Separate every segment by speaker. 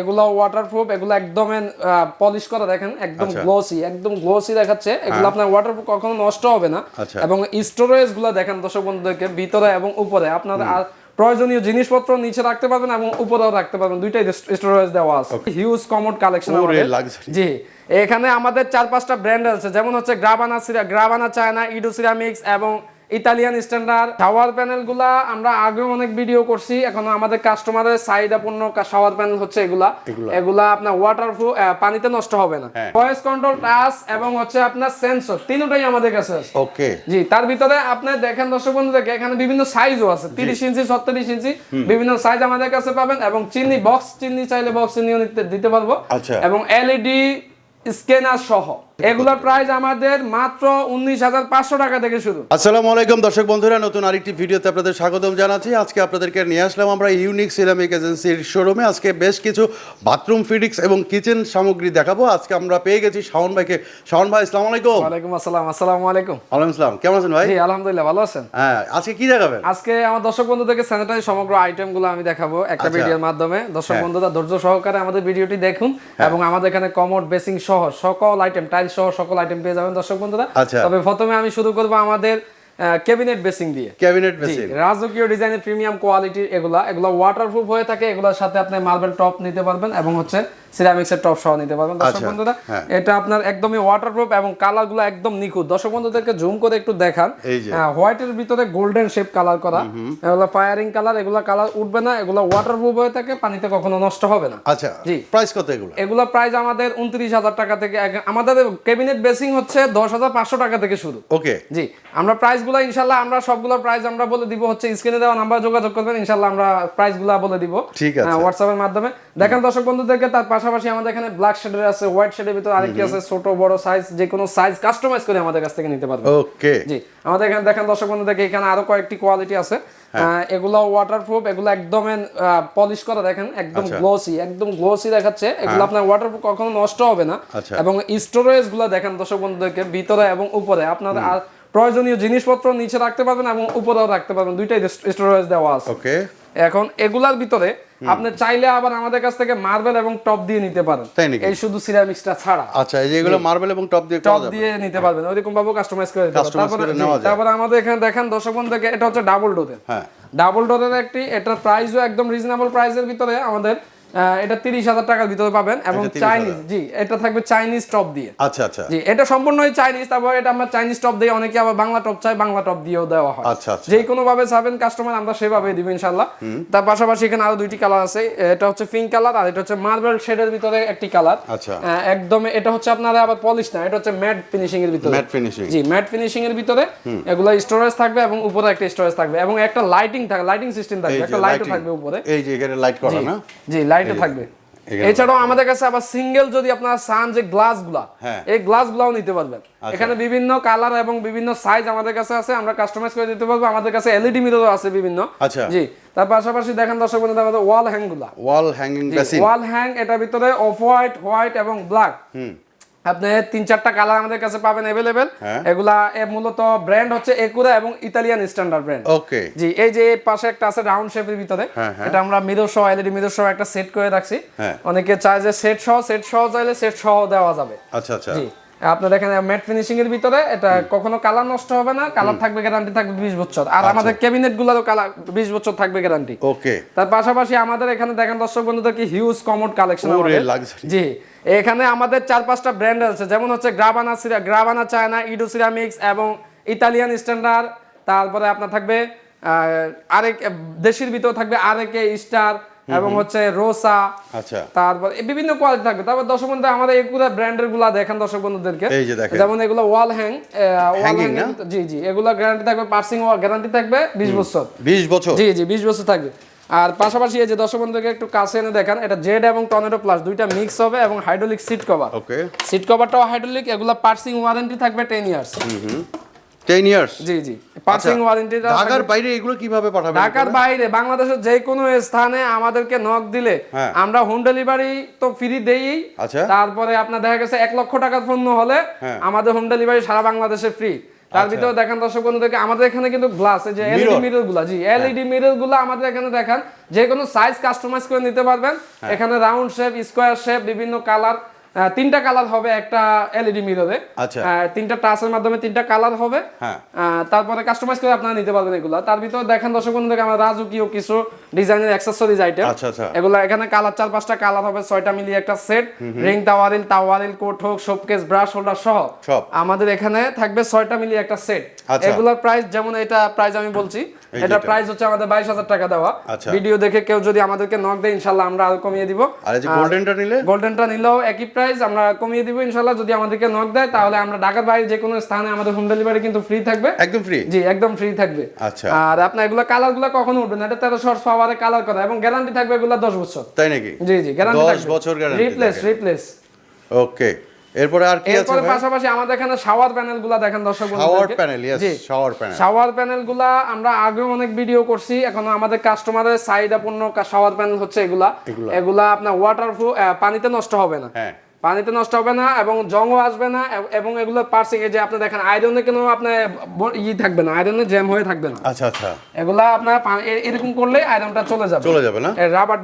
Speaker 1: এগুলো ওয়াটারপ্রুফ এগুলো একদম পলিশ করা দেখেন একদম
Speaker 2: আচ্ছা।
Speaker 1: গ্লোসি একদম গ্লোসি দেখাচ্ছে। এগুলো আপনার ওয়াটারপ্রুফ কখনো নষ্ট হবে না।
Speaker 2: আচ্ছা।
Speaker 1: এবং স্টোরেজগুলো দেখেন দর্শক বন্ধুদেরকে ভিতরে এবং উপরে। আপনার প্রয়োজনীয় জিনিসপত্র নিচে রাখতে পারবেন এবং উপরেও রাখতে পারবেন। দুইটাই স্টোরেজ দেওয়া আছে। হিউজ কমোড কালেকশন জি। এখানে আমাদের চার পাঁচটা ব্র্যান্ড আছে। যেমন হচ্ছে গ্রাবানা সিরা গ্রাবানা চায়না ইডো সিরামিক্স এবং ইতালিয়ান স্ট্যান্ডার্ড। শাওয়ার প্যানেলগুলা আমরা আগে অনেক ভিডিও করছি এখন আমাদের কাস্টমারের চাহিদাপূর্ণ শাওয়ার প্যানেল হচ্ছে এগুলা।
Speaker 2: এগুলা।
Speaker 1: আপনার ওয়াটার পানিতে নষ্ট হবে না। ভয়েস কন্ট্রোল টাচ এবং হচ্ছে আপনার সেন্সর তিনটাই আমাদের কাছে আছে।
Speaker 2: ওকে।
Speaker 1: জি তার ভিতরে আপনি দেখেন দর্শক বন্ধু দেখে এখানে বিভিন্ন সাইজও আছে তিরিশ ইঞ্চি ছত্রিশ ইঞ্চি বিভিন্ন সাইজ আমাদের কাছে পাবেন এবং চিনি বক্স চিনি চাইলে বক্স চিনিও দিতে পারব।
Speaker 2: আচ্ছা।
Speaker 1: এবং এলইডি স্ক্যানার সহ। এগুলোর প্রাইস আমাদের মাত্র উনিশ হাজার পাঁচশো টাকা থেকে শুরু।
Speaker 2: আসসালামু আলাইকুম দর্শক বন্ধুরা নতুন আরেকটি ভিডিওতে আপনাদের স্বাগতম জানাচ্ছি। আজকে আপনাদেরকে নিয়ে আসলাম আমরা ইউনিক সিরামিক এজেন্সির শোরুমে আজকে বেশ কিছু বাথরুম ফিটিক্স এবং কিচেন সামগ্রী দেখাবো। আজকে আমরা পেয়ে গেছি শাওন ভাইকে। শাওন ভাই আসসালামু আলাইকুম।
Speaker 1: ওয়ালাইকুম আসসালাম আসসালামু আলাইকুম।
Speaker 2: ওয়ালাইকুম আসসালাম কেমন আছেন ভাই?
Speaker 1: জি আলহামদুলিল্লাহ ভালো আছেন?
Speaker 2: হ্যাঁ আজকে কি দেখাবেন?
Speaker 1: আজকে আমার দর্শক বন্ধুদেরকে স্যানিটাইজ সমগ্র আইটেমগুলো আমি দেখাবো একটা
Speaker 2: আচ্ছা।
Speaker 1: ভিডিওর মাধ্যমে। দর্শক
Speaker 2: হ্যাঁ।
Speaker 1: বন্ধুরা ধৈর্য সহকারে আমাদের ভিডিওটি দেখুন এবং আমাদের এখানে কমোড বেসিং সহ সকল আইটেম টাইল সহ সকল আইটেম পেয়ে যাবেন দর্শক বন্ধুরা।
Speaker 2: আচ্ছা।
Speaker 1: তবে প্রথমে আমি শুরু করব আমাদের ক্যাবিনেট বেসিং দিয়ে।
Speaker 2: ক্যাবিনেট বেসিং
Speaker 1: রাজকীয় ডিজাইনের প্রিমিয়াম কোয়ালিটির এগুলা। এগুলা ওয়াটারপ্রুফ হয়ে থাকে এগুলোর সাথে আপনি মার্বেল টপ নিতে পারবেন এবং হচ্ছে সিরামিক্স এর টপ সহ নিতে পারবেন। দর্শক
Speaker 2: আচ্ছা,
Speaker 1: বন্ধুরা
Speaker 2: হ্যাঁ।
Speaker 1: এটা আপনার একদমই ওয়াটারপ্রুফ এবং কালারগুলো একদম নিখুঁত। দর্শক বন্ধুদেরকে জুম করে একটু দেখান।
Speaker 2: এই যে।
Speaker 1: হোয়াইটের ভিতরে গোল্ডেন শেপ কালার করা। এগুলো ফায়ারিং কালার এগুলো কালার উঠবে না এগুলো ওয়াটারপ্রুফ হয়ে থাকে পানিতে কখনো নষ্ট হবে না।
Speaker 2: আচ্ছা
Speaker 1: জি।
Speaker 2: প্রাইস কত এগুলো?
Speaker 1: এগুলো প্রাইস আমাদের টাকা থেকে আমাদের ক্যাবিনেট বেসিং হচ্ছে দশ হাজার পাঁচশো টাকা থেকে শুরু।
Speaker 2: ওকে।
Speaker 1: জি আমরা প্রাইসগুলো ইনশাল্লাহ আমরা সবগুলো প্রাইস আমরা বলে দিব হচ্ছে স্ক্রিনে দেওয়া নাম্বার যোগাযোগ করবেন ইনশাল্লাহ আমরা প্রাইসগুলো বলে দিব
Speaker 2: ঠিক আছে।
Speaker 1: হোয়াটসঅ্যাপের মাধ্যমে। দেখেন দর্শক বন্ধুদেরকে তার পাশাপাশি আমাদের এখানে ব্ল্যাক শেডের আছে হোয়াইট শেডের ভিতরে আরেকটি আছে ছোট বড় সাইজ যে কোনো সাইজ কাস্টমাইজ করে আমাদের কাছ থেকে নিতে পারবেন।
Speaker 2: ওকে
Speaker 1: জি আমাদের এখানে দেখেন দর্শক বন্ধুদেরকে এখানে আরও কয়েকটি কোয়ালিটি আছে।
Speaker 2: হ্যাঁ।
Speaker 1: এগুলো ওয়াটারপ্রুফ এগুলো একদম পলিশ করা দেখেন একদম
Speaker 2: আচ্ছা।
Speaker 1: গ্লোসি একদম গ্লোসি দেখাচ্ছে। এগুলো আপনার ওয়াটারপ্রুফ কখনো নষ্ট হবে না।
Speaker 2: আচ্ছা।
Speaker 1: এবং স্টোরেজগুলো দেখেন দর্শক বন্ধুদেরকে ভিতরে এবং উপরে। আপনার প্রয়োজনীয় জিনিসপত্র নিচে রাখতে পারবেন এবং উপরেও রাখতে পারবেন। দুইটাই স্টোরেজ দেওয়া আছে।
Speaker 2: ওকে
Speaker 1: এখন এগুলার ভিতরে আপনি চাইলে আবার আমাদের কাছ থেকে মার্বেল এবং টপ দিয়ে নিতে পারেন। এই শুধু সিরামিক্সটা ছাড়া।
Speaker 2: আচ্ছা এই যে এগুলো মার্বেল এবং টপ দিয়ে
Speaker 1: টপ দিয়ে নিতে পারবেন ওইরকম ভাবে কাস্টমাইজ করে তারপরে। তারপরে আমাদের এখানে দেখেন দর্শক বন্ধুকে এটা হচ্ছে ডাবল ডোরের
Speaker 2: হ্যাঁ।
Speaker 1: ডাবল ডোরের একটি এটার প্রাইসও একদম রিজনেবল প্রাইসের ভিতরে আমাদের এটা তিরিশ হাজার টাকার ভিতরে পাবেন এবং চাইনিজ জি এটা থাকবে চাইনিজ টপ দিয়ে।
Speaker 2: আচ্ছা আচ্ছা।
Speaker 1: জি এটা সম্পূর্ণই চাইনিজ তারপর এটা আমরা চাইনিজ টপ দিয়ে অনেকে আবার বাংলা টপ চাই বাংলা টপ দিয়েও দেওয়া হয়।
Speaker 2: আচ্ছা আচ্ছা।
Speaker 1: যে কোনো ভাবে চাবেন কাস্টমার আমরা সেভাবে দিব ইনশাল্লাহ তার পাশাপাশি এখানে আরও দুইটি কালার আছে এটা হচ্ছে পিঙ্ক কালার আর এটা হচ্ছে মার্বেল শেডের ভিতরে একটি কালার
Speaker 2: আচ্ছা।
Speaker 1: একদম এটা হচ্ছে আপনারা আবার পলিশ না এটা হচ্ছে ম্যাট ফিনিশিং এর ভিতরে।
Speaker 2: ম্যাট ফিনিশিং
Speaker 1: জি ম্যাট ফিনিশিং এর ভিতরে এগুলা স্টোরেজ থাকবে এবং উপরে একটা স্টোরেজ থাকবে এবং একটা লাইটিং থাকবে লাইটিং সিস্টেম থাকবে একটা লাইটও থাকবে উপরে।
Speaker 2: এই যে এখানে লাইট করা না?
Speaker 1: জি লাইটও থাকবে। এছাড়াও আমাদের কাছে আবার সিঙ্গেল যদি আপনারা চান যে গ্লাসগুলা
Speaker 2: হ্যাঁ।
Speaker 1: এই গ্লাস গুলাও নিতে পারবেন।
Speaker 2: আচ্ছা।
Speaker 1: এখানে বিভিন্ন কালার এবং বিভিন্ন সাইজ আমাদের কাছে আছে আমরা কাস্টমাইজ করে দিতে পারব। আমাদের কাছে এলইডি মিররও আছে বিভিন্ন।
Speaker 2: আচ্ছা।
Speaker 1: জি। তার পাশাপাশি দেখেন দর্শক বন্ধুরা আমাদের ওয়াল হ্যাংগুলা।
Speaker 2: ওয়াল হ্যাঙ্গিং
Speaker 1: ওয়াল হ্যাং এটার ভিতরে অফ হোয়াইট হোয়াইট এবং ব্ল্যাক আপনি তিন চারটা কালার আমাদের কাছে পাবেন অ্যাভেলেবেল
Speaker 2: হ্যাঁ।
Speaker 1: এগুলা মূলত ব্র্যান্ড হচ্ছে একুরা এবং ইতালিয়ান স্ট্যান্ডার্ড ব্র্যান্ড
Speaker 2: ওকে
Speaker 1: জি এই যে পাশে একটা আছে রাউন্ড শেপের ভিতরে
Speaker 2: হ্যাঁ, হ্যাঁ।
Speaker 1: এটা আমরা মিরর সহ এলইডি মিরর সহ একটা সেট করে রাখছি। অনেকে চায় যে সেট সহ সেট সহ চাইলে সেট সহ দেওয়া যাবে।
Speaker 2: আচ্ছা আচ্ছা।
Speaker 1: জি। আপনার দেখেন ম্যাট ফিনিশিং এর ভিতরে এটা কখনো কালার নষ্ট হবে না কালার থাকবে গ্যারান্টি থাকবে 20 বছর। আর
Speaker 2: আচ্ছা।
Speaker 1: আমাদের ক্যাবিনেট গুলোরও কালার 20 বছর থাকবে গ্যারান্টি
Speaker 2: ওকে।
Speaker 1: তার পাশাপাশি আমাদের এখানে দেখেন দর্শক বন্ধুদের কি হিউজ কমোড কালেকশন আমাদের। জি এখানে আমাদের চার পাঁচটা ব্র্যান্ড আছে যেমন হচ্ছে গ্রাবানা সিরা গ্রাবানা চায়না ইডো সিরামিক্স এবং ইতালিয়ান স্ট্যান্ডার্ড তারপরে আপনার থাকবে আরেক দেশের ভিতরে থাকবে আরেকে স্টার এবং হচ্ছে রোসা
Speaker 2: আচ্ছা।
Speaker 1: তারপর বিভিন্ন কোয়ালিটি থাকবে। তারপর দর্শক বন্ধু আমাদের এগুলো ব্র্যান্ডেরগুলা দেখেন দর্শক বন্ধুদেরকে। যেমন এগুলো ওয়াল হ্যাং ওয়াল হ্যাং জি জি। এগুলো গ্যারান্টি থাকবে পার্সিং গ্যারান্টি থাকবে 20 বছর।
Speaker 2: 20 বছর?
Speaker 1: জি জি বিশ বছর থাকবে। আর পাশাপাশি এই যে দর্শক বন্ধুকে একটু কাছে এনে দেখান এটা জেড এবং টর্নেডো প্লাস দুইটা মিক্স হবে এবং hydraulic seat cover
Speaker 2: okay.
Speaker 1: Seat কভারটাও hydraulic এগুলো পার্সিং ওয়ারেন্টি থাকবে টেন ইয়ার্স
Speaker 2: 10 ইয়ার্স
Speaker 1: জি জি। পার্সিং ওয়ারেন্টিটা
Speaker 2: ঢাকার বাইরে এগুলো কীভাবে পাঠাবেন
Speaker 1: ঢাকার বাইরে বাংলাদেশের যে কোনো স্থানে আমাদেরকে নক দিলে
Speaker 2: হ্যাঁ।
Speaker 1: আমরা হোম ডেলিভারি তো ফ্রি দেই।
Speaker 2: আচ্ছা।
Speaker 1: তারপরে আপনার দেখা গেছে এক লক্ষ টাকার পণ্য হলে
Speaker 2: হ্যাঁ।
Speaker 1: আমাদের হোম ডেলিভারি সারা বাংলাদেশে ফ্রি তার ভিতরে দেখেন দর্শক বন্ধুদেরকে আমাদের এখানে কিন্তু গ্লাস যে এলইডি মিররগুলা জি এলইডি মিররগুলো আমাদের এখানে দেখেন যে কোনো সাইজ কাস্টমাইজ করে নিতে পারবেন।
Speaker 2: হ্যাঁ।
Speaker 1: এখানে রাউন্ড শেপ স্কোয়ার শেপ বিভিন্ন কালার তিনটা কালার হবে একটা এলইডি মিররে
Speaker 2: আচ্ছা।
Speaker 1: তিনটা টাচের মাধ্যমে তিনটা কালার হবে
Speaker 2: হ্যাঁ।
Speaker 1: তারপরে কাস্টমাইজ করে আপনারা নিতে পারবেন এগুলো তার ভিতরে দেখেন দর্শক বন্ধুদেরকে আমার রাজকীয় কিছু ডিজাইনের অ্যাক্সেসরিজ আইটেম
Speaker 2: আচ্ছা, আচ্ছা।
Speaker 1: এগুলো এখানে কালার চার পাঁচটা কালার হবে ছয়টা মিলিয়ে একটা set ring towel rail towel rail coat hook showcase brush holder সহ
Speaker 2: সব।
Speaker 1: আমাদের এখানে থাকবে ছয়টা মিলিয়ে একটা সেট। এগুলোর প্রাইস যেমন এটা প্রাইস আমি বলছি এটা প্রাইস হচ্ছে আমাদের বাইশ হাজার টাকা দেওয়া।
Speaker 2: আচ্ছা।
Speaker 1: ভিডিও দেখে কেউ যদি আমাদেরকে নক দেয় ইনশাল্লাহ আমরা আরও কমিয়ে দিব।
Speaker 2: আর এই যে গোল্ডেনটা নিলে?
Speaker 1: গোল্ডেনটা নিলেও একই প্রাইস আমরা কমিয়ে দিব ইনশাল্লাহ। যদি আমাদেরকে নক দেয় তাহলে আমরা ঢাকার বাইরে যে কোনো স্থানে আমাদের হোম ডেলিভারি কিন্তু ফ্রি থাকবে।
Speaker 2: একদম ফ্রি
Speaker 1: জি একদম ফ্রি থাকবে।
Speaker 2: আচ্ছা।
Speaker 1: আর আপনার এগুলো কালারগুলো কখনো উঠবে না। এটা তেরো শর্টস পাওয়ারে কালার করা এবং গ্যারান্টি থাকবে এগুলো দশ বছর।
Speaker 2: তাই নাকি?
Speaker 1: জি জি গ্যারান্টি
Speaker 2: দশ
Speaker 1: থাকবে।
Speaker 2: বছর গ্যারান্টি
Speaker 1: রিপ্লেস রিপ্লেস
Speaker 2: ওকে এরপরে আর কি আছে
Speaker 1: এরপরে পাশাপাশি আমাদের এখানে শাওয়ার প্যানেলগুলা দেখেন দর্শক
Speaker 2: shower panel yes shower panel
Speaker 1: shower প্যানেলগুলো আমরা আগেও অনেক ভিডিও করছি এখন আমাদের কাস্টমারের চাহিদা পূর্ণ শাওয়ার প্যানেল হচ্ছে এগুলা।
Speaker 2: এগুলা।
Speaker 1: এগুলা আপনার ওয়াটার পানিতে নষ্ট হবে না।
Speaker 2: হ্যাঁ।
Speaker 1: পানিতে নষ্ট হবে না এবং জংও আসবে না এবং এগুলো পার্সিং এ যে আপনি দেখেন আয়রনে কেন আপনার ই থাকবে না আয়রনে জ্যাম হয়ে থাকবে না।
Speaker 2: আচ্ছা আচ্ছা।
Speaker 1: এগুলা আপনার এরকম করলে আয়রনটা চলে যাবে।
Speaker 2: চলে যাবে না?
Speaker 1: রাবার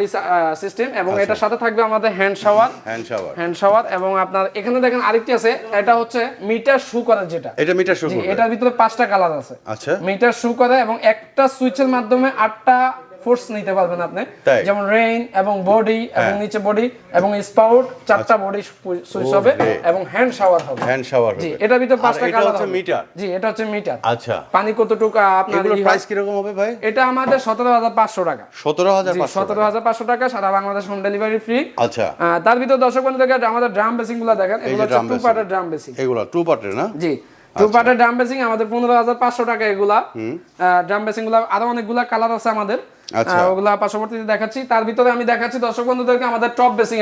Speaker 1: সিস্টেম এবং এটার সাথে থাকবে আমাদের hand shower
Speaker 2: hand shower
Speaker 1: hand shower এবং আপনার এখানে দেখেন আরেকটি আছে এটা হচ্ছে মিটার শু করার যেটা।
Speaker 2: এটা মিটার শো
Speaker 1: জি,
Speaker 2: করবে
Speaker 1: এটার ভিতরে পাঁচটা কালার আছে।
Speaker 2: আচ্ছা।
Speaker 1: মিটার শু করে এবং একটা সুইচের মাধ্যমে আটটা ফোর্স নিতে পারবেন আপনি। যেমন রেইন এবং বডি এবং নিচে বডি এবং স্পাউট চারটা বডি সুইচ হবে এবং হ্যান্ড শাওয়ার হবে।
Speaker 2: হ্যান্ড শাওয়ার
Speaker 1: জি এটার ভিতরে পাঁচটা কালার
Speaker 2: হচ্ছে মিটার
Speaker 1: জি এটা হচ্ছে মিটার
Speaker 2: আচ্ছা।
Speaker 1: পানি কতটুকু আপনার
Speaker 2: এগুলোর
Speaker 1: হয়?
Speaker 2: প্রাইস কীরকম হবে ভাই?
Speaker 1: এটা আমাদের সতেরো হাজার পাঁচশো টাকা।
Speaker 2: সতেরো হাজার পাঁচশো
Speaker 1: সতেরো হাজার পাঁচশো টাকা সারা বাংলাদেশ হোম ডেলিভারি ফ্রি
Speaker 2: আচ্ছা।
Speaker 1: তার ভিতরে দর্শক বন্ধুদেরকে আমাদের ড্রাম বেসিংগুলো দেখেন। এগুলো হচ্ছে টু পার্টের ড্রাম বেসিং
Speaker 2: এগুলো টু পার্টের না?
Speaker 1: জি। ড্রাম বেসিং আমাদের পনেরো হাজার পাঁচশো টাকা এগুলা। ড্রাম বেসিংগুলা আরও অনেকগুলা কালার আছে আমাদের।
Speaker 2: আচ্ছা।
Speaker 1: ওগুলা পার্শ্ববর্তীতে দেখাচ্ছি। তার ভিতরে আমি দেখাচ্ছি দর্শক বন্ধুদেরকে আমাদের টপ বেসিং।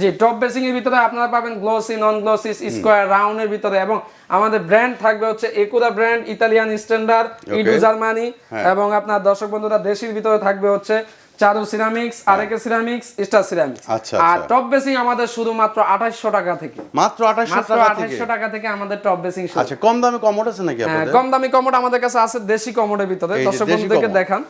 Speaker 1: জি টপ বেসিং এর ভিতরে আপনারা পাবেন glossy non glossy square round এর ভিতরে। এবং আমাদের ব্র্যান্ড থাকবে হচ্ছে একুরা ব্র্যান্ড ইতালিয়ান স্ট্যান্ডার্ড ইডু জার্মানি। এবং আপনার দর্শক বন্ধুরা দেশির ভিতরে থাকবে হচ্ছে চারু সিরামিক্স আরেকে সিরামিক্স স্টার সিরামিক্স
Speaker 2: আচ্ছা,
Speaker 1: আর
Speaker 2: আচ্ছা।
Speaker 1: টপ বেসিং আমাদের শুধুমাত্র টাকা থেকে।
Speaker 2: মাত্র টাকা থেকে?
Speaker 1: আঠাশশো টাকা থেকে আমাদের টপ বেসিং শুরু
Speaker 2: আচ্ছা কম দামে কমোড আছে নাকি
Speaker 1: হ্যাঁ,
Speaker 2: আপনাদের?
Speaker 1: কম দামি কমোড আমাদের কাছে আছে দেশি কমোডের ভিতরে।
Speaker 2: এই
Speaker 1: দর্শক বন্ধুদেরকে দেখান।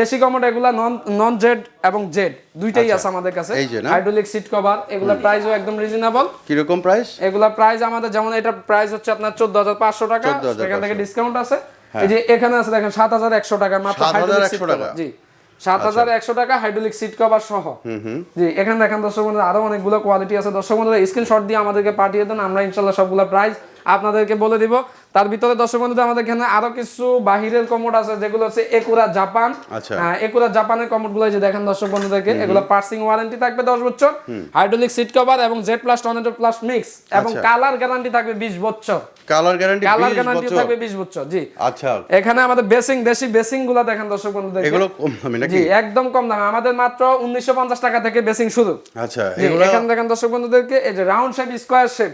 Speaker 1: দেশি কমোড এগুলা নন নন জেড এবং জেড দুইটাই আছে আমাদের কাছে।
Speaker 2: আচ্ছা।
Speaker 1: হাইড্রোলিক সিট কভার এগুলা প্রাইসও একদম রিজনেবল
Speaker 2: কীরকম প্রাইস
Speaker 1: এগুলা প্রাইস আমাদের যেমন এটা প্রাইস হচ্ছে আপনার চোদ্দ হাজার পাঁচশো টাকা।
Speaker 2: 14,500
Speaker 1: এখান থেকে ডিসকাউন্ট আছে। এই যে এখানে আছে দেখেন সাত হাজার একশো টাকা মাত্র
Speaker 2: 7,100
Speaker 1: হাইড্রোলিক সিট
Speaker 2: টাকা?
Speaker 1: জি। সাত হাজার একশো টাকা হাইড্রোলিক সিট কভার সহ। জি এখানে দেখেন দর্শক বন্ধুরা আরও অনেকগুলো কোয়ালিটি আছে। দর্শক বন্ধুরা স্ক্রিনশট দিয়ে আমাদেরকে পাঠিয়ে দেন আমরা ইনশাল্লাহ সবগুলো প্রাইস আপনাদেরকে বলে দিব। তার ভিতরে দর্শক বন্ধুরা আমাদের এখানে আরও কিছু বাহিরের কমোড আছে যেগুলো হচ্ছে একুরা জাপান।
Speaker 2: আচ্ছা।
Speaker 1: একুরা জাপানের কমোডগুলো যে দেখেন দর্শক বন্ধুদেরকে এগুলো পার্সিং ওয়ারেন্টি থাকবে দশ বছর হাইড্রোলিক সিট কভার এবং Z plus tornado plus mix এবং
Speaker 2: আচ্ছা।
Speaker 1: কালার গ্যারান্টি থাকবে বিশ বছর।
Speaker 2: কালার গ্যারান্টি
Speaker 1: কালার গ্যারান্টি থাকবে বিশ বছর জি।
Speaker 2: আচ্ছা।
Speaker 1: এখানে আমাদের বেসিং দেশি বেসিংগুলা দেখেন দর্শক বন্ধুদেরকে।
Speaker 2: এগুলো কম দামি নাকি?
Speaker 1: জি একদম কম দামে। আমাদের মাত্র উনিশশো পঞ্চাশ টাকা থেকে বেসিং শুরু।
Speaker 2: আচ্ছা
Speaker 1: এখানে দেখেন দর্শক বন্ধুদেরকে এই যে রাউন্ড শেপ স্কোয়ার শেপ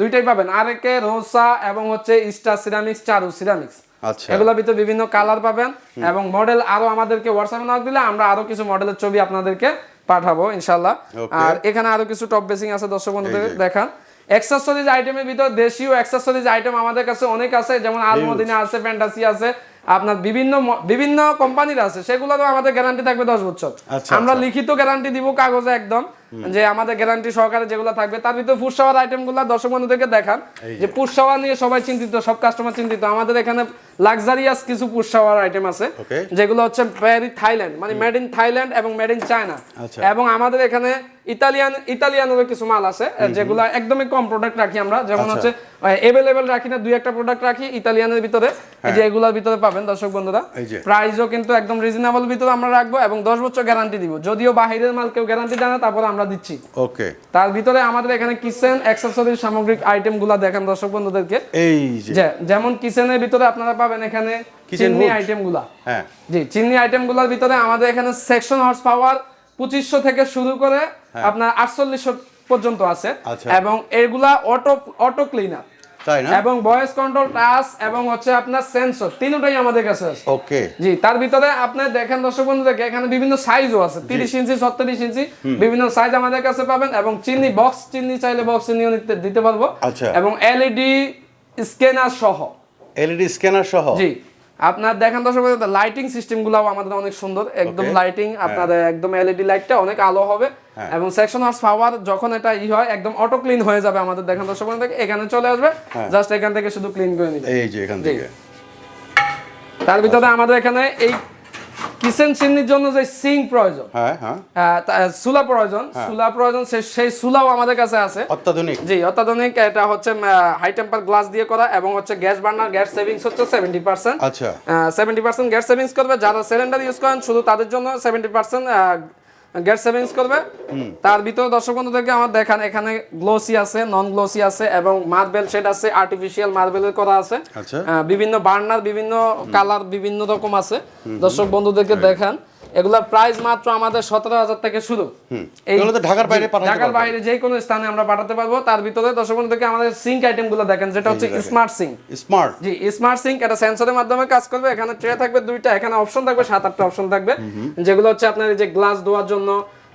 Speaker 1: দুইটাই পাবেন। আরেকে রোসা এবং হচ্ছে স্টার সিরামিক্স চারু সিরামিক্স
Speaker 2: আচ্ছা।
Speaker 1: এগুলোর ভিতরে বিভিন্ন কালার পাবেন এবং মডেল আরও আমাদেরকে হোয়াটসঅ্যাপে নক দিলে আমরা আরও কিছু মডেলের ছবি আপনাদেরকে পাঠাবো ইনশাল্লাহ আর এখানে আরও কিছু টপ বেসিং আছে দর্শক বন্ধুদের দেখান। অ্যাক্সেসরিজ আইটেমের ভিতর দেশীয় অ্যাক্সেসরিজ আইটেম আমাদের কাছে অনেক আছে যেমন আলমদিনা আছে ফ্যান্টাসি আছে আপনার বিভিন্ন বিভিন্ন কোম্পানির আছে সেগুলোরও আমাদের গ্যারান্টি থাকবে দশ বছর।
Speaker 2: আচ্ছা,
Speaker 1: আমরা লিখিত গ্যারান্টি দিব কাগজে একদম। যে আমাদের গ্যারান্টি সহকারে যেগুলো থাকবে তার ভিতরে ফুড শাওয়ার আইটেমগুলো দর্শক বন্ধুদেরকে দেখান। যে। ফুড শাওয়ার নিয়ে সবাই চিন্তিত সব কাস্টমার চিন্তিত। আমাদের এখানে লাক্সারিয়াস কিছু ফুড শাওয়ার আইটেম আছে যেগুলো হচ্ছে ভেরি থাইল্যান্ড মানে মেড ইন থাইল্যান্ড এবং মেড ইন চায়না। এবং আমাদের এখানে ইতালিয়ান ইতালিয়ানেরও কিছু মাল আছে যেগুলো একদমই কম প্রোডাক্ট রাখি আমরা। যেমন
Speaker 2: আচ্ছা।
Speaker 1: হচ্ছে এভেলেবেল রাখি না দুই একটা প্রোডাক্ট রাখি ইতালিয়ানের ভিতরে। এই যে এগুলোর ভিতরে পাবেন দর্শক বন্ধুরা। প্রাইসও কিন্তু একদম রিজনেবল ভিতরে আমরা রাখব এবং দশ বছর গ্যারান্টি দিব। যদিও বাহিরের মাল কেউ গ্যারান্টি দেয় না তারপর আমরা দিচ্ছি।
Speaker 2: ওকে
Speaker 1: তার ভিতরে আমাদের এখানে কিচেন অ্যাক্সেসরিজ সামগ্রিক আইটেমগুলা দেখেন দর্শক বন্ধুদেরকে।
Speaker 2: এই যে।
Speaker 1: যেমন কিচেনের ভিতরে আপনারা পাবেন এখানে
Speaker 2: চিনি
Speaker 1: আইটেমগুলা আইটেমগুলা।
Speaker 2: হ্যাঁ।
Speaker 1: জি চিনি আইটেমগুলার ভিতরে আমাদের এখানে সেকশন হর্স পাওয়ার পঁচিশশো থেকে শুরু করে আপনার আটচল্লিশশো পর্যন্ত আছে।
Speaker 2: আচ্ছা।
Speaker 1: এবং এগুলা অটো অটো ক্লিনার
Speaker 2: তাই না?
Speaker 1: এবং ভয়েস কন্ট্রোল টাচ এবং হচ্ছে আপনার সেন্সর তিনটাই আমাদের কাছে আছে।
Speaker 2: ওকে।
Speaker 1: জি তার ভিতরে আপনি দেখেন দর্শক বন্ধু দেখে এখানে বিভিন্ন সাইজও আছে তিরিশ ইঞ্চি ছত্রিশ ইঞ্চি বিভিন্ন সাইজ আমাদের কাছে পাবেন এবং চিনি বক্স চিনি চাইলে বক্স চিনিও দিতে পারব।
Speaker 2: আচ্ছা।
Speaker 1: এবং এলইডি স্ক্যানার সহ।
Speaker 2: এলইডি স্ক্যানার সহ?
Speaker 1: জি। আপনার দেখেন দর্শক লাইটিং সিস্টেম গুলাও আমাদের অনেক সুন্দর। একদম লাইটিং আপনার একদম এলইডি লাইটটা অনেক আলো হবে।
Speaker 2: হ্যাঁ।
Speaker 1: এবং সেকশন হর্স পাওয়ার যখন এটা ই হয় একদম অটো ক্লিন হয়ে যাবে আমাদের দেখেন দর্শক থেকে এখানে চলে আসবে।
Speaker 2: হ্যাঁ।
Speaker 1: জাস্ট এখান থেকে শুধু ক্লিন করে নিবে।
Speaker 2: এই যে এখান থেকে।
Speaker 1: তার ভিতরে আমাদের এখানে এই কিচেন চিমনির জন্য যে সিং প্রয়োজন।
Speaker 2: হ্যাঁ হ্যাঁ।
Speaker 1: সুলা প্রয়োজন। সুলা প্রয়োজন সেই সুলাও আমাদের কাছে আছে।
Speaker 2: অত্যাধুনিক।
Speaker 1: জি অত্যাধুনিক এটা হচ্ছে হাই টেম্পার গ্লাস দিয়ে করা এবং হচ্ছে গ্যাস বার্নার গ্যাস সেভিংস হচ্ছে সেভেন্টি পার্সেন্ট
Speaker 2: আচ্ছা।
Speaker 1: সেভেন্টি পার্সেন্ট গ্যাস সেভিংস করবে। যারা সিলিন্ডার ইউজ করেন শুধু তাদের জন্য সেভেন্টি পার্সেন্ট গ্যাস সেভিংস করবে। তার ভিতরে দর্শক বন্ধুদেরকে আমার দেখান এখানে গ্লোসি আছে নন গ্লোসি আছে এবং মার্বেল শেড আছে আর্টিফিশিয়াল মার্বেলের করা আছে।
Speaker 2: আচ্ছা।
Speaker 1: বিভিন্ন বার্নার বিভিন্ন কালার বিভিন্ন রকম আছে। দর্শক বন্ধুদেরকে দেখান। এগুলা প্রাইস মাত্র আমাদের সতেরো হাজার থেকে শুরু।
Speaker 2: ঢাকার বাইরে
Speaker 1: ঢাকার বাইরে যে কোনো স্থানে আমরা পাঠাতে পারব। তার ভিতরে দর্শক বন্ধুদেরকে আমাদের সিঙ্ক আইটেমগুলো দেখেন যেটা হচ্ছে স্মার্ট সিঙ্ক
Speaker 2: স্মার্ট
Speaker 1: জি স্মার্ট সিঙ্ক এটা সেন্সরের মাধ্যমে কাজ করবে। এখানে ট্রে থাকবে দুইটা এখানে অপশন থাকবে সাত আটটা অপশন থাকবে। যেগুলো হচ্ছে আপনার এই যে গ্লাস ধোয়ার জন্য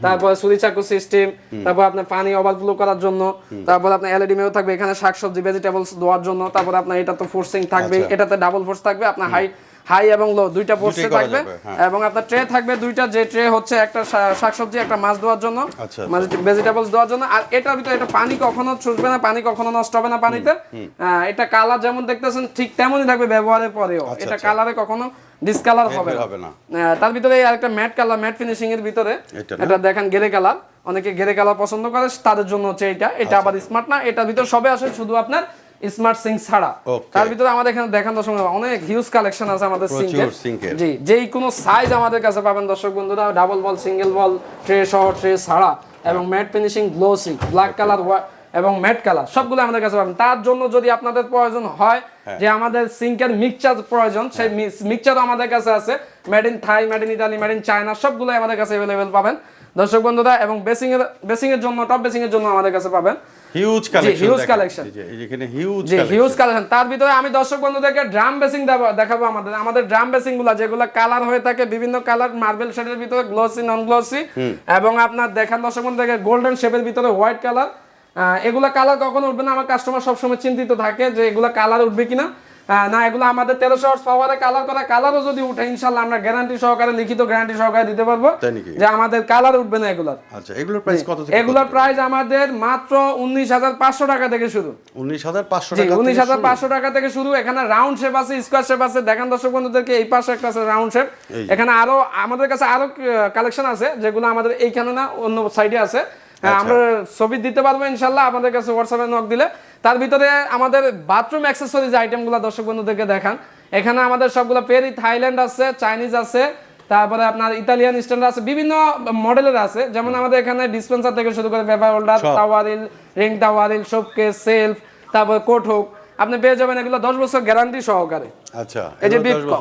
Speaker 1: তারপর সুরি চাকু সিস্টেম তারপর আপনার পানি ওভারফ্লো করার জন্য তারপর আপনার এলইডি মেও থাকবে এখানে শাকসবজি ভেজিটেবলস ধোয়ার জন্য তারপর আপনার এটা তো ফোর্সিং থাকবে
Speaker 2: আচ্ছা।
Speaker 1: এটাতে ডাবল ফোর্স থাকবে আপনার হাই হাই এবং লো দুইটা
Speaker 2: করা
Speaker 1: থাকবে।
Speaker 2: হ্যাঁ।
Speaker 1: এবং আপনার ট্রে থাকবে দুইটা যে ট্রে হচ্ছে একটা শাকসবজি একটা মাছ ধোয়ার জন্য
Speaker 2: আচ্ছা,
Speaker 1: ভেজিটেবলস দেওয়ার জন্য। আর এটার ভিতরে এটা পানি কখনো ছুটবে না পানি কখনো নষ্ট হবে না পানিতে। এটা কালার যেমন দেখতেছেন ঠিক তেমনই থাকবে ব্যবহারের পরেও।
Speaker 2: আচ্ছা,
Speaker 1: এটা
Speaker 2: আচ্ছা।
Speaker 1: কালারে কখনো ডিসকালার হবে না। তার ভিতরে আরেকটা ম্যাট কালার ম্যাট ফিনিশিং এর ভিতরে
Speaker 2: এটা
Speaker 1: দেখেন গেরে কালার অনেকে গেরে কালার পছন্দ করে তাদের জন্য হচ্ছে এটা। এটা
Speaker 2: আচ্ছা।
Speaker 1: আবার স্মার্ট না এটার ভিতরে সবে আসে শুধু আপনার স্মার্ট সিঙ্ক ছাড়া। তার ভিতরে আমাদের এখানে দেখান দর্শক অনেক হিউজ কালেকশন আছে আমাদের সিঙ্কের। জি যেই কোনো সাইজ আমাদের কাছে পাবেন দর্শক বন্ধুরা double bowl single bowl tray সহ ট্রে ছাড়া। এবং matte finishing glossy black colour এবং ম্যাট কালার সবগুলো আমাদের কাছে পাবেন। তার জন্য যদি আপনাদের প্রয়োজন হয়
Speaker 2: হ্যাঁ।
Speaker 1: যে আমাদের সিঙ্কের মিক্সচার প্রয়োজন সেই মিক্সচার আমাদের কাছে আছে। Made in Thai made in Italy made in China সবগুলো আমাদের কাছে অ্যাভেলেবেল পাবেন। দর্শক বন্ধুরা এবং বেসিং এর বেসিং এর জন্য টপ বেসিং এর জন্য আমাদের কাছে পাবেন।
Speaker 2: হিউজ কালেকশন
Speaker 1: হিউজ কালেকশন
Speaker 2: এখানে হিউজ
Speaker 1: হিউজ কালেকশন তার ভিতরে আমি দর্শক বন্ধুদেরকে ড্রাম বেসিং দেখাবো আমাদের। আমাদের ড্রাম বেসিংগুলো যেগুলো কালার হয়ে থাকে বিভিন্ন কালার মার্বেল শেডের ভিতরে গ্লোসি নন গ্লোসি এবং আপনার দেখান দর্শক বন্ধুদেরকে গোল্ডেন শেপের ভিতরে হোয়াইট কালার এগুলা কালার কখনো উঠবে না। আমার কাস্টমার সবসময় চিন্তিত থাকে যে এগুলা কালার উঠবে কিনা। না এগুলো আমাদের তেরোশো হর্স পাওয়ারে কালার করা কালারও যদি উঠে ইনশাল্লাহ আমরা গ্যারান্টি সহকারে লিখিত গ্যারান্টি সহকারে দিতে পারব যে আমাদের কালার উঠবে না এগুলার।
Speaker 2: আচ্ছা এগুলোর প্রাইস কত
Speaker 1: এগুলোর প্রাইস আমাদের মাত্র উনিশ হাজার পাঁচশো টাকা থেকে শুরু।
Speaker 2: উনিশ হাজার পাঁচশো টাকা
Speaker 1: উনিশ
Speaker 2: থেকে
Speaker 1: হাজার
Speaker 2: শুরু?
Speaker 1: পাঁচশো টাকা থেকে শুরু। এখানে রাউন্ড শেপ আছে স্কোয়ার শেপ আছে। দেখান দর্শক বন্ধুদেরকে এই পাশে একটা আছে রাউন্ড শেপ এখানে আরও আমাদের কাছে আরও কালেকশন আছে যেগুলো আমাদের এইখানে না অন্য সাইডে আছে। হ্যাঁ,
Speaker 2: আচ্ছা।
Speaker 1: আমরা ছবি দিতে পারব ইনশাল্লাহ। আমাদের কাছে হোয়াটসঅ্যাপে নক দিলে তার ভিতরে আমাদের বাথরুম অ্যাক্সেসরিজ আইটেমগুলো দর্শক বন্ধুদেরকে দেখান এখানে আমাদের সবগুলো পেরি থাইল্যান্ড আছে চাইনিজ আছে তারপরে আপনার ইতালিয়ান স্ট্যান্ডার্ড আছে বিভিন্ন মডেলের আছে। যেমন আমাদের এখানে ডিসপেন্সার থেকে শুরু করে paper holder. Towel rail ring towel rail showcase shelf তারপর কোট হোক আপনি পেয়ে যাবেন এগুলো দশ বছর গ্যারান্টি সহকারে।
Speaker 2: আচ্ছা
Speaker 1: এই যে
Speaker 2: এগুলো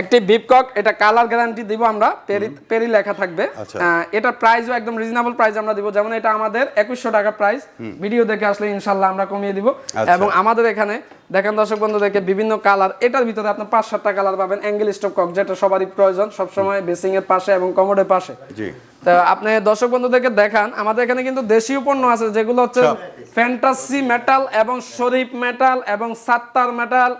Speaker 1: একটি বিপকক এটা কালার গ্যারান্টি দিব আমরা পেরি পেরি লেখা থাকবে।
Speaker 2: আচ্ছা।
Speaker 1: এটা প্রাইসও একদম রিজনেবল প্রাইস আমরা দিব। যেমন এটা আমাদের একুশশো টাকা প্রাইস ভিডিও দেখে আসলে ইনশাল্লাহ আমরা কমিয়ে দিব।
Speaker 2: আচ্ছা।
Speaker 1: এবং আমাদের এখানে দেখেন দর্শক বন্ধুদেরকে বিভিন্ন কালার এটার ভিতরে আপনার পাঁচ সাতটা কালার পাবেন। অ্যাঙ্গেল স্টপ কক যেটা সবারই প্রয়োজন সবসময় বেসিং এর পাশে এবং কমোডের পাশে।
Speaker 2: জি।
Speaker 1: তো আপনি দর্শক বন্ধুদেরকে দেখান আমাদের এখানে কিন্তু দেশীয় পণ্য আছে যেগুলো হচ্ছে ফ্যান্টাসি মেটাল এবং শরীফ মেটাল এবং সাত্তার মেটাল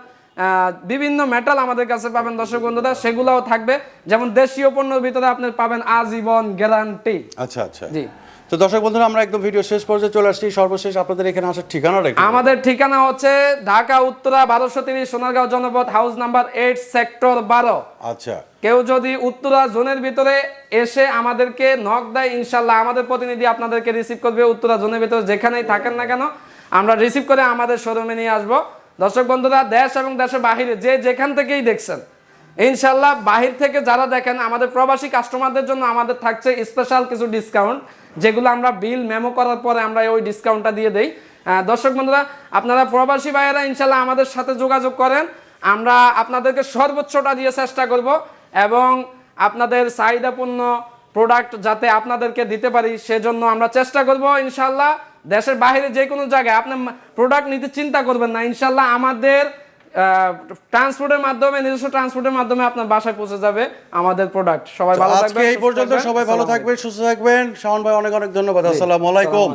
Speaker 1: বিভিন্ন মেটাল আমাদের কাছে পাবেন দর্শক বন্ধুরা সেগুলোও থাকবে। যেমন দেশীয় পণ্যের ভিতরে আপনি পাবেন আজীবন গ্যারান্টি
Speaker 2: আচ্ছা আচ্ছা।
Speaker 1: জি।
Speaker 2: তো দর্শক বন্ধুরা আমরা একদম ভিডিও শেষ পর্যায়ে চলে আসছি। সর্বশেষ আপনাদের এখানে আসার একটু
Speaker 1: আমাদের ঠিকানা হচ্ছে ঢাকা উত্তরা বারোশো তিরিশ সোনারগাঁও জনপদ হাউস নাম্বার এইট সেক্টর বারো।
Speaker 2: আচ্ছা।
Speaker 1: কেউ যদি উত্তরা জোনের ভিতরে এসে আমাদেরকে নক দেয় ইনশাল্লাহ আমাদের প্রতিনিধি আপনাদেরকে রিসিভ করবে উত্তরা জোনের ভিতরে যেখানেই থাকেন না কেন। আমরা রিসিভ করে আমাদের শোরুমে নিয়ে আসব। দর্শক বন্ধুরা, দেশ এবং দেশের বাহিরে যে যেখান থেকেই দেখছেন ইনশাল্লাহ বাহির থেকে যারা দেখেন, আমাদের প্রবাসী কাস্টমারদের জন্য আমাদের থাকছে স্পেশাল কিছু ডিসকাউন্ট যেগুলো আমরা বিল মেমো করার পরে আমরা ওই ডিসকাউন্টটা দিয়ে দেই। দর্শক বন্ধুরা, আপনারা প্রবাসী ভাইয়েরা ইনশাল্লাহ আমাদের সাথে যোগাযোগ করেন। আমরা আপনাদেরকে সর্বোচ্চটা দিয়ে চেষ্টা করব এবং আপনাদের চাহিদাপূর্ণ প্রোডাক্ট যাতে আপনাদেরকে দিতে পারি, সেজন্য আমরা চেষ্টা করব ইনশাল্লাহ দেশের বাইরে যে কোনো জায়গায় আপনি প্রোডাক্ট নিতে চিন্তা করবেন না। ইনশাল্লাহ আমাদের ট্রান্সপোর্টের মাধ্যমে নিজস্ব ট্রান্সপোর্টের মাধ্যমে আপনার বাসায় পৌঁছে যাবে আমাদের প্রোডাক্ট সবাই ভালো
Speaker 2: থাকবে
Speaker 1: থাকবেন
Speaker 2: এই পর্যন্ত সবাই ভালো থাকবেন সুস্থ থাকবেন শাওন ভাই অনেক অনেক ধন্যবাদ। আসসালামু আলাইকুম।